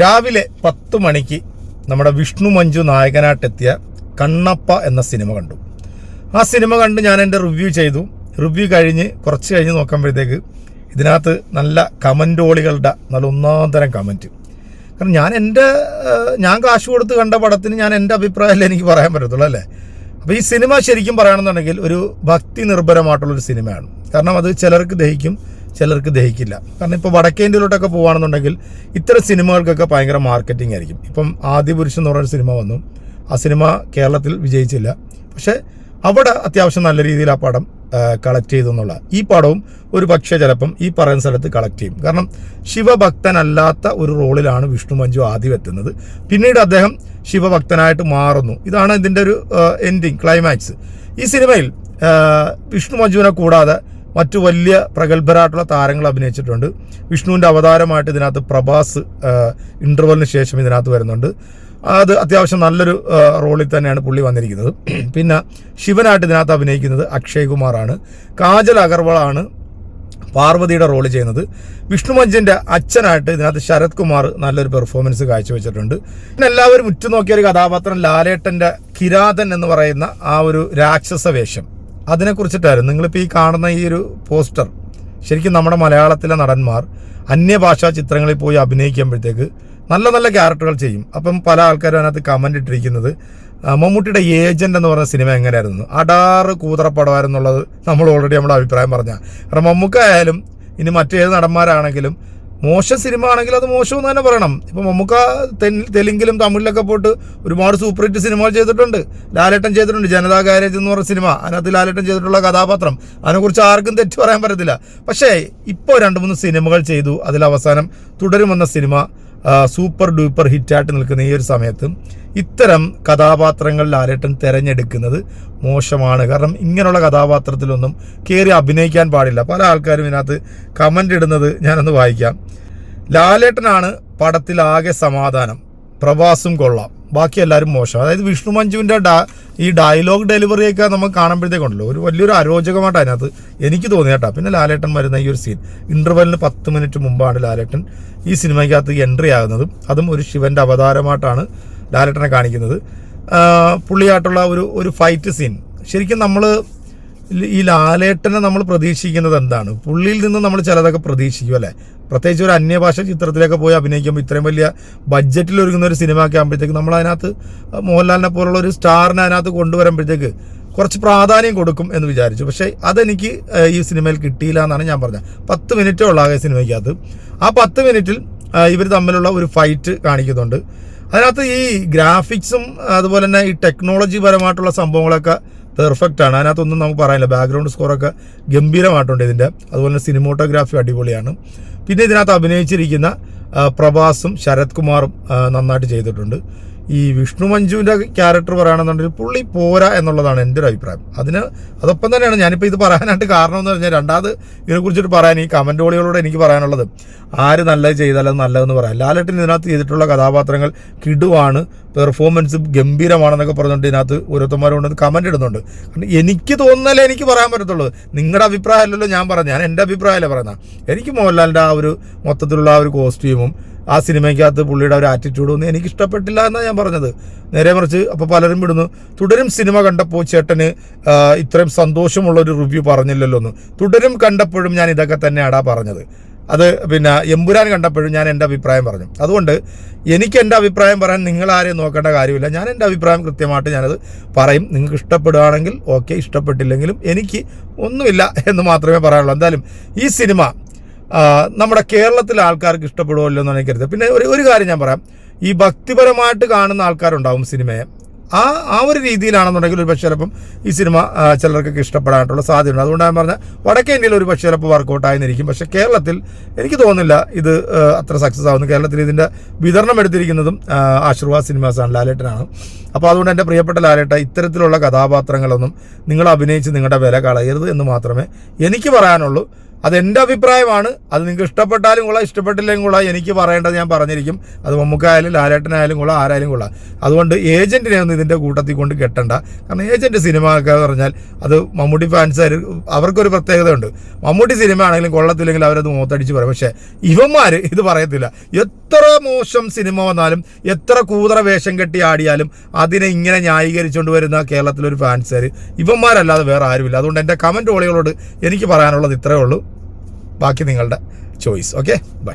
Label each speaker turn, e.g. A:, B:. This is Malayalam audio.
A: രാവിലെ പത്ത് മണിക്ക് നമ്മുടെ വിഷ്ണു മഞ്ജു നായകനായിട്ടെത്തിയ കണ്ണപ്പ എന്ന സിനിമ കണ്ടു. ആ സിനിമ കണ്ട് ഞാൻ എന്റെ റിവ്യൂ ചെയ്തു. റിവ്യൂ കഴിഞ്ഞ് കുറച്ച് കഴിഞ്ഞ് നോക്കുമ്പോഴത്തേക്ക് ഇതിനകത്ത് നല്ല കമന്റോളികളുടെ നല്ല ഒന്നാം തരം കമന്റ് കാരണം ഞാൻ എന്റെ ഞാൻ കാശ് കൊടുത്ത് കണ്ട പടത്തിന് ഞാൻ എന്റെ അഭിപ്രായമല്ലേ എനിക്ക് പറയാൻ പറ്റത്തുള്ളൂ അല്ലേ? അപ്പോൾ ഈ സിനിമ ശരിക്കും പറയുകയാണെന്നുണ്ടെങ്കിൽ ഒരു ഭക്തി നിർഭരമായിട്ടുള്ളൊരു സിനിമയാണ്. കാരണം അത് ചിലർക്ക് ദഹിക്കും ചിലർക്ക് ദഹിക്കില്ല. കാരണം ഇപ്പോൾ വടക്കേ ഇന്ത്യയിലോട്ടൊക്കെ പോകുകയാണെന്നുണ്ടെങ്കിൽ ഇത്തരം സിനിമകൾക്കൊക്കെ ഭയങ്കര മാർക്കറ്റിംഗ് ആയിരിക്കും. ഇപ്പം ആദ്യപുരുഷൻ എന്ന് പറയുന്ന സിനിമ വന്നു. ആ സിനിമ കേരളത്തിൽ വിജയിച്ചില്ല. പക്ഷേ അവിടെ അത്യാവശ്യം നല്ല രീതിയിൽ ആ പടം കളക്ട് ചെയ്തു എന്നുള്ള. ഈ പടവും ഒരു പക്ഷേ ചിലപ്പം ഈ പറയുന്ന സ്ഥലത്ത് കളക്ട് ചെയ്യും. കാരണം ശിവഭക്തനല്ലാത്ത ഒരു റോളിലാണ് വിഷ്ണു മഞ്ജു ആദ്യം എത്തുന്നത്. പിന്നീട് അദ്ദേഹം ശിവഭക്തനായിട്ട് മാറുന്നു. ഇതാണ് ഇതിന്റെ ഒരു എൻഡിങ് ക്ലൈമാക്സ് ഈ സിനിമയിൽ വിഷ്ണു മഞ്ജുവിനെ കൂടാതെ മറ്റു വലിയ പ്രഗത്ഭരായിട്ടുള്ള താരങ്ങൾ അഭിനയിച്ചിട്ടുണ്ട്. വിഷ്ണുവിന്റെ അവതാരമായിട്ട് ഇതിനകത്ത് പ്രഭാസ് ഇന്റർവെലിന് ശേഷം ഇതിനകത്ത് വരുന്നുണ്ട്. അത് അത്യാവശ്യം നല്ലൊരു റോളിൽ തന്നെയാണ് പുള്ളി വന്നിരിക്കുന്നത്. പിന്നെ ശിവനായിട്ട് ഇതിനകത്ത് അഭിനയിക്കുന്നത് അക്ഷയ് കുമാറാണ്. കാജൽ അഗർവാളാണ് പാർവതിയുടെ റോൾ ചെയ്യുന്നത്. വിഷ്ണു മഞ്ജിന്റെ അച്ഛനായിട്ട് ഇതിനകത്ത് ശരത് കുമാർ നല്ലൊരു പെർഫോമൻസ് കാഴ്ചവെച്ചിട്ടുണ്ട്. പിന്നെ എല്ലാവരും ഉറ്റുനോക്കിയ ഒരു കഥാപാത്രം ലാലേട്ടന്റെ കിരാതൻ എന്ന് പറയുന്ന ആ ഒരു രാക്ഷസ വേഷം. അതിനെക്കുറിച്ചിട്ടായിരുന്നു. നിങ്ങളിപ്പോൾ ഈ കാണുന്ന ഈ ഒരു പോസ്റ്റർ ശരിക്കും നമ്മുടെ മലയാളത്തിലെ നടന്മാർ അന്യഭാഷാ ചിത്രങ്ങളിൽ പോയി അഭിനയിക്കുമ്പോഴത്തേക്ക് നല്ല നല്ല ക്യാരക്ടറുകൾ ചെയ്യും. അപ്പം പല ആൾക്കാരും അതിനകത്ത് കമന്റ് ഇട്ടിരിക്കുന്നത് മമ്മൂട്ടിയുടെ ഏജന്റ് എന്ന് പറഞ്ഞ സിനിമ എങ്ങനെയായിരുന്നു? അടാറ് കൂതറപ്പടമായിരുന്നുള്ളത് നമ്മൾ ഓൾറെഡി നമ്മുടെ അഭിപ്രായം പറഞ്ഞ. കാരണം മമ്മൂക്ക ആയാലും ഇനി മറ്റേത് നടന്മാരാണെങ്കിലും മോശം സിനിമ ആണെങ്കിൽ അത് മോശമെന്ന് തന്നെ പറയണം. ഇപ്പം മമ്മൂക്ക തെലുങ്കിലും തമിഴിലൊക്കെ പോയിട്ട് ഒരുപാട് സൂപ്പർ ഹിറ്റ് സിനിമകൾ ചെയ്തിട്ടുണ്ട്. ലാലേട്ടൻ ചെയ്തിട്ടുണ്ട്. ജനതാ ഗാരേജ് എന്ന് പറഞ്ഞ സിനിമ. അതിനകത്ത് ലാലേട്ടൻ ചെയ്തിട്ടുള്ള കഥാപാത്രം. അതിനെക്കുറിച്ച് ആർക്കും തെറ്റ് പറയാൻ പറ്റത്തില്ല. പക്ഷേ ഇപ്പോൾ രണ്ട് മൂന്ന് സിനിമകൾ ചെയ്തു. അതിൽ അവസാനം തുടരുമെന്ന സിനിമ. സൂപ്പർ ഡൂപ്പർ ഹിറ്റായിട്ട് നിൽക്കുന്ന ഈ ഒരു സമയത്ത് ഇത്തരം കഥാപാത്രങ്ങളിൽ ആരേട്ടും തിരഞ്ഞെടുക്കുന്നത് മോശമാണ്. കാരണം ഇങ്ങനെയുള്ള കഥാപാത്രത്തിലൊന്നും കയറി അഭിനയിക്കാൻ പാടില്ല. പല ആൾക്കാരും ഇതിനകത്ത് കമന്റ് ഇടുന്നത് ഞാനൊന്ന് വായിക്കാം. ലാലേട്ടനാണ് പടത്തിലാകെ സമാധാനം. പ്രവാസും കൊള്ളാം. ബാക്കി എല്ലാവരും മോശം. അതായത് വിഷ്ണു മഞ്ജുവിന്റെ ഡാ ഈ ഡയലോഗ് ഡെലിവറിയൊക്കെ നമുക്ക് കാണുമ്പോഴത്തേക്കുണ്ടല്ലോ ഒരു വലിയൊരു അരോചകമായിട്ട് അതിനകത്ത് എനിക്ക് തോന്നി കേട്ടോ. പിന്നെ ലാലേട്ടൻ വരുന്ന ഈ ഒരു സീൻ ഇന്റർവെല്ലിന് പത്ത് മിനിറ്റ് മുമ്പാണ് ലാലേട്ടൻ ഈ സിനിമയ്ക്കകത്ത് എൻട്രി ആകുന്നതും അതും ഒരു ശിവന്റെ അവതാരമായിട്ടാണ് ലാലേട്ടനെ കാണിക്കുന്നത്. പുള്ളിയായിട്ടുള്ള ഒരു ഒരു ഫൈറ്റ് സീൻ ശരിക്കും നമ്മൾ ഈ ലാലേട്ടനെ നമ്മൾ പ്രതീക്ഷിക്കുന്നത് എന്താണ്? പുള്ളിയിൽ നിന്ന് നമ്മൾ ചിലതൊക്കെ പ്രതീക്ഷിക്കും അല്ലേ? പ്രത്യേകിച്ച് ഒരു അന്യഭാഷ ചിത്രത്തിലൊക്കെ പോയി അഭിനയിക്കുമ്പോൾ ഇത്രയും വലിയ ബഡ്ജറ്റിൽ ഒരുങ്ങുന്ന ഒരു സിനിമ ഒക്കെ ആകുമ്പോഴത്തേക്ക് നമ്മൾ അതിനകത്ത് മോഹൻലാലിനെ പോലുള്ള ഒരു സ്റ്റാറിനെ അതിനകത്ത് കൊണ്ടുവരുമ്പോഴത്തേക്ക് കുറച്ച് പ്രാധാന്യം കൊടുക്കും എന്ന് വിചാരിച്ചു. പക്ഷേ അതെനിക്ക് ഈ സിനിമയിൽ കിട്ടിയില്ല എന്നാണ് ഞാൻ പറഞ്ഞത്. പത്ത് മിനിറ്റേ ഉള്ള ആ സിനിമയ്ക്കകത്ത് ആ പത്ത് മിനിറ്റിൽ ഇവർ തമ്മിലുള്ള ഒരു ഫൈറ്റ് കാണിക്കുന്നുണ്ട്. അതിനകത്ത് ഈ ഗ്രാഫിക്സും അതുപോലെ തന്നെ ഈ ടെക്നോളജി പരമായിട്ടുള്ള സംഭവങ്ങളൊക്കെ പെർഫെക്റ്റ് ആണ്. അതിനകത്തൊന്നും നമുക്ക് പറയാനില്ല. ബാക്ക്ഗ്രൗണ്ട് സ്കോറൊക്കെ ഗംഭീരമായിട്ടുണ്ട് ഇതിന്റെ അതുപോലെ തന്നെ സിനിമോട്ടോഗ്രാഫി അടിപൊളിയാണ്. പിന്നെ ഇതിനകത്ത് അഭിനയിച്ചിരിക്കുന്ന പ്രഭാസും ശരത് കുമാറും നന്നായിട്ട് ചെയ്തിട്ടുണ്ട്. ഈ വിഷ്ണു മഞ്ജുവിന്റെ ക്യാരക്ടർ പറയുകയാണെന്നുണ്ടെങ്കിൽ പുള്ളി പോരാ എന്നുള്ളതാണ് എന്റെ ഒരു അഭിപ്രായം. അതിന് അതൊപ്പം തന്നെയാണ് ഞാനിപ്പോൾ ഇത് പറയാനായിട്ട് കാരണം എന്ന് പറഞ്ഞാൽ രണ്ടാമത് ഇതിനെക്കുറിച്ചിട്ട് പറയാൻ ഈ കമന്റോളികളോട് എനിക്ക് പറയാനുള്ളത് ആര് നല്ലത് ചെയ്താലും നല്ലതെന്ന് പറയാം. ലാലേട്ടൻ ഇതിനകത്ത് ചെയ്തിട്ടുള്ള കഥാപാത്രങ്ങൾ കിടുവാണ് പെർഫോമൻസ് ഗംഭീരമാണെന്നൊക്കെ പറഞ്ഞുകൊണ്ട് ഇതിനകത്ത് ഓരോരുത്തന്മാരോട് കമന്റ് ഇടുന്നുണ്ട്. കാരണം എനിക്ക് തോന്നുന്നല്ലേ എനിക്ക് പറയാൻ പറ്റത്തുള്ളൂ. നിങ്ങളുടെ അഭിപ്രായമല്ലല്ലോ ഞാൻ പറഞ്ഞു ഞാൻ എന്റെ അഭിപ്രായമല്ലേ പറയുന്നത്. എനിക്ക് മോഹൻലാലിന്റെ ആ ഒരു മൊത്തത്തിലുള്ള ആ ഒരു കോസ്റ്റ്യൂമും ആ സിനിമയ്ക്കകത്ത് പുള്ളിയുടെ ഒരു ആറ്റിറ്റ്യൂഡ് ഒന്നും എനിക്ക് ഇഷ്ടപ്പെട്ടില്ല എന്നാണ് ഞാൻ പറഞ്ഞത്. നേരെ മറിച്ച് അപ്പോൾ പലരും വിടുന്നു തുടരും സിനിമ കണ്ടപ്പോൾ ചേട്ടന് ഇത്രയും സന്തോഷമുള്ള ഒരു റിവ്യൂ പറഞ്ഞില്ലല്ലോ എന്ന് തുടരും കണ്ടപ്പോഴും ഞാൻ ഇതൊക്കെ തന്നെയാടാ പറഞ്ഞത്. അത് പിന്നെ എമ്പുരാൻ കണ്ടപ്പോഴും ഞാൻ എന്റെ അഭിപ്രായം പറഞ്ഞു. അതുകൊണ്ട് എനിക്ക് എന്റെ അഭിപ്രായം പറയാൻ നിങ്ങൾ ആരെയും നോക്കേണ്ട കാര്യമില്ല. ഞാൻ എന്റെ അഭിപ്രായം കൃത്യമായിട്ട് ഞാനത് പറയും. നിങ്ങൾക്ക് ഇഷ്ടപ്പെടുകയാണെങ്കിൽ ഓക്കെ ഇഷ്ടപ്പെട്ടില്ലെങ്കിലും എനിക്ക് ഒന്നുമില്ല എന്ന് മാത്രമേ പറയാനുള്ളൂ. എന്തായാലും ഈ സിനിമ നമ്മുടെ കേരളത്തിലെ ആൾക്കാർക്ക് ഇഷ്ടപ്പെടുമല്ലോ എന്ന് എനിക്ക് കരുതുന്നത് പിന്നെ ഒരു ഒരു കാര്യം ഞാൻ പറയാം. ഈ ഭക്തിപരമായിട്ട് കാണുന്ന ആൾക്കാരുണ്ടാവും സിനിമയെ. ആ ആ ഒരു രീതിയിലാണെന്നുണ്ടെങ്കിൽ ഒരു പക്ഷേ ചിലപ്പം ഈ സിനിമ ചിലർക്കൊക്കെ ഇഷ്ടപ്പെടാനായിട്ടുള്ള സാധ്യതയുണ്ട്. അതുകൊണ്ട് ഞാൻ പറഞ്ഞ വടക്കേ ഇന്ത്യയിൽ ഒരു പക്ഷേ ചിലപ്പോൾ വർക്കൗട്ട് ആയിരിക്കും പക്ഷേ കേരളത്തിൽ എനിക്ക് തോന്നുന്നില്ല ഇത് അത്ര സക്സസ് ആവുന്നു. കേരളത്തിൽ ഇതിന്റെ വിതരണം എടുത്തിരിക്കുന്നതും ആശീർവാദ് സിനിമാസാണ് ലാലേട്ടനാണ്. അപ്പോൾ അതുകൊണ്ട് എന്റെ പ്രിയപ്പെട്ട ലാലേട്ട ഇത്തരത്തിലുള്ള കഥാപാത്രങ്ങളൊന്നും നിങ്ങൾ അഭിനയിച്ച് നിങ്ങളുടെ വില കളയരുത് എന്ന് മാത്രമേ എനിക്ക് പറയാനുള്ളൂ. അത് എന്റെ അഭിപ്രായമാണ്. അത് നിങ്ങൾക്ക് ഇഷ്ടപ്പെട്ടാലും കൊള്ളാം ഇഷ്ടപ്പെട്ടില്ലെങ്കിൽ കൊള്ളാം. എനിക്ക് പറയേണ്ടത് ഞാൻ പറഞ്ഞിരിക്കും. അത് മമ്മൂക്കായാലും ലാലേട്ടനായാലും കൊള്ളാം ആരായാലും കൊള്ളാം. അതുകൊണ്ട് ഏജന്റിനെ ഒന്നും ഇതിന്റെ കൂട്ടത്തിൽ കൊണ്ട് കെട്ടണ്ട. കാരണം ഏജന്റ് സിനിമ ഒക്കെ പറഞ്ഞാൽ അത് മമ്മൂട്ടി ഫാൻസ് അവർക്കൊരു പ്രത്യേകത ഉണ്ട് മമ്മൂട്ടി സിനിമ ആണെങ്കിലും കൊള്ളത്തില്ലെങ്കിൽ അവരത് മൂത്തടിച്ച് പറയും. പക്ഷേ ഇവന്മാർ ഇത് പറയത്തില്ല. എത്ര മോശം സിനിമ വന്നാലും എത്ര കൂതറ വേഷം കെട്ടി ആടിയാലും അതിനെ ഇങ്ങനെ ന്യായീകരിച്ചുകൊണ്ട് വരുന്ന കേരളത്തിലൊരു ഫാൻസുകാർ ഇവന്മാരല്ലാതെ വേറെ ആരുമില്ല. അതുകൊണ്ട് എന്റെ കമന്റ് ഓളികളോട് എനിക്ക് പറയാനുള്ളത് ഇത്രയേ ഉള്ളൂ. ബാക്കി നിങ്ങളുടെ ചോയ്സ്. Okay bye